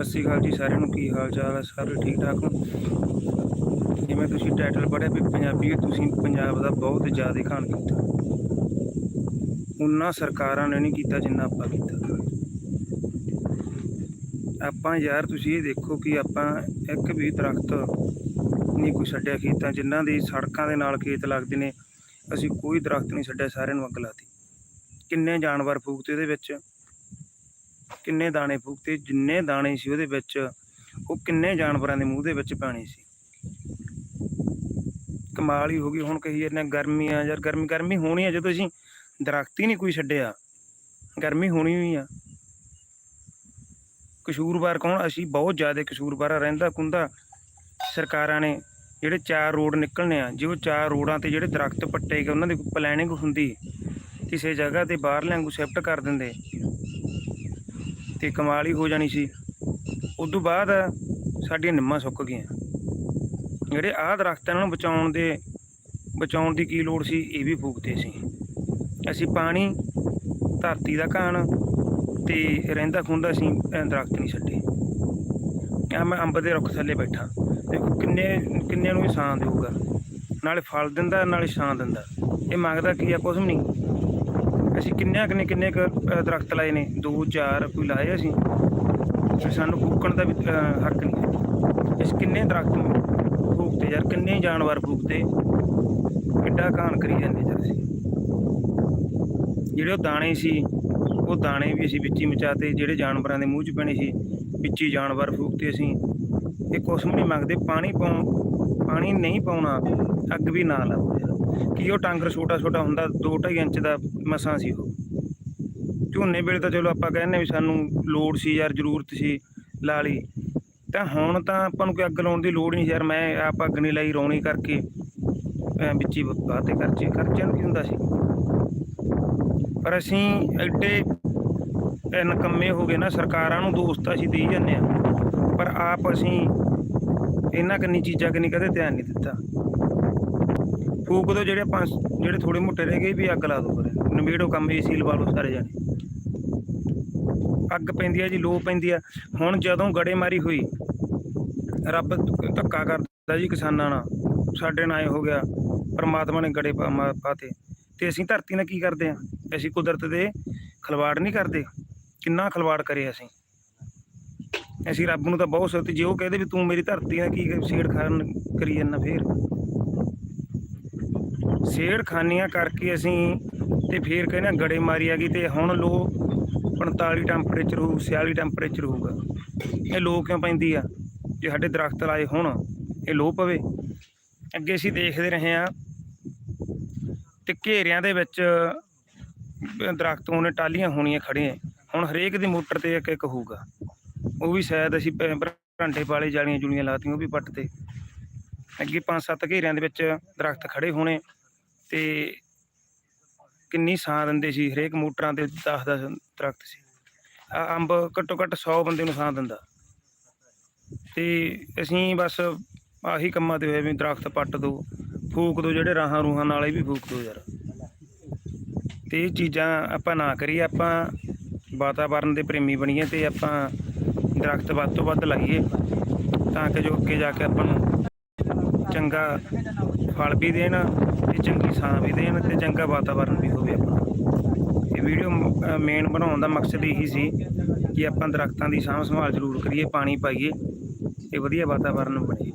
ਸਤਿ ਸ਼੍ਰੀ ਅਕਾਲ ਜੀ, ਸਾਰਿਆਂ ਨੂੰ ਕੀ ਹਾਲ ਚਾਲ ਹੈ ਸਾਰੇ ਠੀਕ ਠਾਕ ਹੋ? ਜਿਵੇਂ ਤੁਸੀਂ ਟਾਈਟਲ ਪੜ੍ਹਿਆ ਵੀ ਪੰਜਾਬੀ ਤੁਸੀਂ ਪੰਜਾਬ ਦਾ ਬਹੁਤ ਜ਼ਿਆਦਾ ਖਾਣ ਕੀਤਾ ਉਹਨਾਂ ਸਰਕਾਰਾਂ ਨੇ ਨਹੀਂ ਕੀਤਾ ਜਿੰਨਾ ਆਪਾਂ ਕੀਤਾ। ਆਪਾਂ ਯਾਰ, ਤੁਸੀਂ ਇਹ ਦੇਖੋ ਕਿ ਆਪਾਂ ਇੱਕ ਵੀ ਦਰਖਤ ਨਹੀਂ ਕੋਈ ਛੱਡਿਆ ਖੇਤਾਂ, ਜਿਨ੍ਹਾਂ ਦੀ ਸੜਕਾਂ ਦੇ ਨਾਲ ਖੇਤ ਲੱਗਦੇ ਨੇ, ਅਸੀਂ ਕੋਈ ਦਰਖਤ ਨਹੀਂ ਛੱਡਿਆ, ਸਾਰਿਆਂ ਨੂੰ ਅੱਗ ਲਾਤੀ ਕਿੰਨੇ ਜਾਨਵਰ ਫੂਕਤੇ ਉਹਦੇ ਵਿੱਚ? ਕਿੰਨੇ ਦਾਣੇ ਫੂਕਤੇ, ਜਿੰਨੇ ਦਾਣੇ ਸੀ ਉਹਦੇ ਵਿੱਚ, ਉਹ ਕਿੰਨੇ ਜਾਨਵਰਾਂ ਦੇ ਮੂੰਹ ਦੇ ਵਿੱਚ ਪਾਣੀ ਸੀ। ਕਮਾਲ ਹੀ ਹੋ ਗਈ, ਹੁਣ ਕਹੀ ਜਾਂਦੇ ਗਰਮੀ ਆ, ਯਾਰ ਗਰਮੀ ਗਰਮੀ ਹੋਣੀ ਆ, ਜਦੋਂ ਅਸੀਂ ਦਰਖਤ ਹੀ ਨਹੀਂ ਕੋਈ ਛੱਡਿਆ, ਗਰਮੀ ਹੋਣੀ ਹੋਈ ਆ। ਕਸੂਰਵਾਰ ਕੌਣ? ਅਸੀਂ ਬਹੁਤ ਜ਼ਿਆਦਾ ਕਸੂਰਵਾਰ ਰਹਿੰਦਾ ਕੁੰਦਾ। ਸਰਕਾਰਾਂ ਨੇ ਜਿਹੜੇ ਚਾਰ ਰੋਡ ਨਿਕਲਣੇ ਆ, ਜੇ ਉਹ ਚਾਰ ਰੋਡਾਂ ਤੇ ਜਿਹੜੇ ਦਰਖਤ ਪੱਟੇ ਗਏ, ਉਹਨਾਂ ਦੀ ਪਲੈਨਿੰਗ ਹੁੰਦੀ। ਕਿਸੇ ਜਗ੍ਹਾ ਤੇ ਬਾਹਰਲਿਆਂ ਨੂੰ ਸ਼ਿਫਟ ਕਰ ਦਿੰਦੇ। ਤੇ ਕਮਾਲ ਹੀ ਹੋ ਜਾਣੀ ਸੀ। ਉਦੋਂ ਬਾਅਦ ਸਾਡੀਆਂ ਨਿੰਮਾਂ ਸੁੱਕ ਗਈਆਂ। ਜਿਹੜੇ ਆਹ ਦਰਖਤ ਇਹਨਾਂ ਨੂੰ ਬਚਾਉਣ ਦੇ, ਬਚਾਉਣ ਦੀ ਕੀ ਲੋੜ ਸੀ, ਇਹ ਵੀ ਫੂਕਦੇ ਸੀ। ਅਸੀਂ ਪਾਣੀ, ਧਰਤੀ ਦਾ ਘਾਣ ਤੇ ਰਹਿੰਦਾ ਖੁੰਦਾ ਸੀ ਦਰਖਤ ਨਹੀਂ ਛੱਡੇ। ਆ ਮੈਂ ਅੰਬ ਦੇ ਰੁੱਖ ਥੱਲੇ ਬੈਠਾ। ਦੇਖੋ ਕਿੰਨੇ, ਕਿੰਨਿਆਂ ਨੂੰ ਇਹ ਛਾਂ ਦੇਊਗਾ। ਨਾਲੇ ਫਲ ਦਿੰਦਾ, ਨਾਲੇ ਛਾਂ ਦਿੰਦਾ। ਇਹ ਮੰਗਦਾ ਕੀ ਆ, ਕੁਛ ਵੀ ਨਹੀਂ। ਅਸੀਂ ਕਿੰਨਿਆਂ ਕਿੰਨੇ ਕਿੰਨੇ ਕੁ, ਅ, ਦਰਖਤ ਲਾਏ ਨੇ? ਦੋ ਚਾਰ ਕੋਈ ਲਾਏ ਅਸੀਂ? ਤੇ ਸਾਨੂੰ ਫੂਕਣ ਦਾ ਵੀ ਹੱਕ ਨਹੀਂ। ਇਸ ਕਿੰਨੇ ਦਰਖਤ ਫੂਕਤੇ ਯਾਰ? ਕਿੰਨੇ ਜਾਨਵਰ ਫੂਕਤੇ ਕਿੱਡਾ ਕਾਨ ਕਰੀ ਜਾਂਦੇ ਯਾਰ ਅਸੀਂ। ਜਿਹੜੇ ਉਹ ਦਾਣੇ ਸੀ ਉਹ ਦਾਣੇ ਵੀ ਅਸੀਂ ਵਿੱਚ ਹੀ ਮਚਾਤੇ। ਜਿਹੜੇ ਜਾਨਵਰਾਂ ਦੇ ਮੂੰਹ 'ਚ ਪੈਣੇ ਸੀ ਵਿੱਚ ਹੀ ਜਾਨਵਰ ਫੂਕਤੇ ਅਸੀਂ। ਇਹ ਕੁਛ ਵੀ ਨਹੀਂ ਮੰਗਦੇ। ਪਾਣੀ ਪਾਉ ਪਾਣੀ ਨਹੀਂ ਪਾਉਣਾ ਅੱਗ ਵੀ ਨਾ ਲਾਓ ਯਾਰ ਕੀ ਉਹ ਟਾਂਗਰ ਛੋਟਾ ਛੋਟਾ ਹੁੰਦਾ 2.5 ਇੰਚ ਦਾ ਮਸਾਂ ਸੀ ਉਹ। ਝੋਨੇ ਵੇਲੇ ਤਾਂ ਚਲੋ ਆਪਾਂ ਕਹਿੰਦੇ ਵੀ ਸਾਨੂੰ ਲੋੜ ਸੀ ਯਾਰ, ਜ਼ਰੂਰਤ ਸੀ ਲਾ ਲਈ ਤਾਂ ਹੁਣ ਤਾਂ ਆਪਾਂ ਨੂੰ ਕੋਈ ਅੱਗ ਲਾਉਣ ਦੀ ਲੋੜ ਨਹੀਂ ਯਾਰ, ਮੈਂ ਆਪ ਅੱਗ ਨਹੀਂ ਲਾਈ ਰੌਣੀ ਕਰਕੇ। ਵਿੱਚ ਹੀ ਬਾਤੇ ਖਰਚੇ, ਖਰਚਿਆਂ ਨੂੰ ਕੀ ਹੁੰਦਾ ਸੀ? ਪਰ ਅਸੀਂ ਐਡੇ ਇਹ ਨਕੰਮੇ ਹੋ ਗਏ ਨਾ, ਸਰਕਾਰਾਂ ਨੂੰ ਦੋਸਤ ਅਸੀਂ ਦੇਈ ਜਾਂਦੇ ਆ ਪਰ ਆਪ ਅਸੀਂ ਇਹਨਾਂ ਕਿੰਨੀ ਚੀਜ਼ਾਂ ਕਿੰਨੀ ਕਦੇ ਧਿਆਨ ਨਹੀਂ ਦਿੱਤਾ। ਫੂਕ ਦੋ ਜਿਹੜੇ ਪੰਜ ਜਿਹੜੇ ਥੋੜੇ ਮੋਟੇ ਰਹਿ ਗਏ ਵੀ ਅੱਗ ਲਾ ਦੋ ਫਿਰ। ਨਵੇੜੋ ਕੰਮ ਏਸੀ ਲਵਾ ਲਓ ਸਾਰੇ ਜਾਣੇ। ਅੱਗ ਪੈਂਦੀ ਆ ਜੀ ਲੋ ਪੈਂਦੀ ਆ। ਹੁਣ ਜਦੋਂ ਗੜੇਮਾਰੀ ਹੋਈ, ਰੱਬ ਧੱਕਾ ਕਰਦਾ ਜੀ ਕਿਸਾਨਾਂ ਨਾਲ। ਸਾਡੇ ਨਾਲ ਹੋ ਗਿਆ, ਪਰਮਾਤਮਾ ਨੇ ਗੜੇ ਪਾ- ਪਾਤੇ। ਤੇ ਅਸੀਂ ਧਰਤੀ ਨਾਲ ਕੀ ਕਰਦੇ ਆ? ਅਸੀਂ ਕੁਦਰਤ ਦੇ ਖਲਵਾੜ ਨਹੀਂ ਕਰਦੇ। ਕਿੰਨਾ ਖਲਵਾੜ ਕਰੇ ਅਸੀਂ? ਅਸੀਂ ਰੱਬ ਨੂੰ ਤਾਂ ਬਹੁਤ ਸੋਚੀ ਜੇ ਉਹ ਕਹਦੇ ਵੀ ਤੂੰ ਮੇਰੀ ਧਰਤੀ ਨਾਲ ਕੀ ਛੇੜ ਖਾਣ ਕਰੀ ਜਾਂਦਾ ਫੇਰ। ਛੇੜ ਕਰਕੇ ਅਸੀਂ ਤੇ ਫੇਰ ਕਹਿੰਦੇ ਆ ਗੜੇ ਮਾਰੀ ਆ ਗਈ ਤੇ ਹੁਣ ਲੋ 45 ਟੈਂਪਰੇਚਰ ਹੋਊ 46 ਟੈਂਪਰੇਚਰ ਹੋਊਗਾ ਇਹ ਲੋ ਕਿਉਂ ਪੈਂਦੀ ਆ? ਜੇ ਸਾਡੇ ਦਰਖਤ ਲਾਏ ਹੁਣ, ਇਹ ਲੋ ਪਵੇ। ਅੱਗੇ ਅਸੀਂ ਦੇਖਦੇ ਰਹੇ ਆ ਤੇ ਘੇਰਿਆਂ ਦੇ ਵਿੱਚ ਦਰਖਤ ਉਹਨੇ ਟਾਲੀਆਂ ਹੋਣੀਆਂ ਖੜੀਆਂ ਹੁਣ ਹਰੇਕ ਦੀ ਮੋਟਰ ਤੇ ਇੱਕ ਇੱਕ ਹੋਊਗਾ। ਉਹ ਵੀ ਸ਼ਾਇਦ ਅਸੀਂ ਪ- ਵਾਲੇ ਜਾਲੀਆਂ ਜੁਲੀਆਂ ਲਾਤੀਆਂ, ਉਹ ਵੀ ਪੱਟ ਤੇ। ਅੱਗੇ ਪੰਜ ਸੱਤ ਘੇਰਿਆਂ ਦੇ ਵਿੱਚ ਦਰਖਤ ਖੜੇ ਹੋਣੇ। ਤੇ ਕਿੰਨੀ ਛਾਂ ਦਿੰਦੇ ਸੀ? ਹਰੇਕ ਮੋਟਰਾਂ ਤੇ 10 10 ਦਰਖਤ ਸੀ। ਆ ਅੰਬ ਘੱਟੋ ਘੱਟ 100 ਬੰਦੇ ਨੂੰ ਛਾਂ ਦਿੰਦਾ। ਤੇ ਅਸੀਂ ਬਸ ਆਹੀ ਕੰਮਾਂ ਤੇ ਹੋਏ ਵੀ ਦਰਖਤ ਪੱਟ ਦੋ, ਫੂਕ ਦੋ, ਜਿਹੜੇ ਰਾਹਾਂ ਰੂਹਾਂ ਨਾਲੇ ਵੀ ਫੂਕ ਦੋ ਯਾਰ। ਤੇ ਇਹ ਚੀਜ਼ਾਂ ਆਪਾਂ ਨਾ ਕਰੀਏ, ਆਪਾਂ ਵਾਤਾਵਰਨ ਦੇ ਪ੍ਰੇਮੀ ਬਣੀਏ ਤੇ ਆਪਾਂ ਦਰਖਤ ਵੱਧ ਤੋਂ ਵੱਧ ਲਾਈਏ ਤਾਂ ਕਿ ਜੋ ਅੱਗੇ ਜਾ ਕੇ ਆਪਾਂ ਨੂੰ ਚੰਗਾ ਫਲ ਵੀ ਦੇਣ ਤੇ ਚੰਗੀ ਛਾਂ ਵੀ ਦੇਣ ਤੇ ਚੰਗਾ ਵਾਤਾਵਰਨ ਵੀ ਹੋਵੇ ਆਪਣਾ। ਇਹ ਵੀਡੀਓ ਮੇਨ ਬਣਾਉਣ ਦਾ ਮਕਸਦ ਇਹੀ ਸੀ ਕਿ ਆਪਾਂ ਦਰਖਤਾਂ ਦੀ ਸਾਂਭ ਸੰਭਾਲ ਜ਼ਰੂਰ ਕਰੀਏ, ਪਾਣੀ ਪਾਈਏ ਤੇ ਵਧੀਆ ਵਾਤਾਵਰਨ ਬਣੇ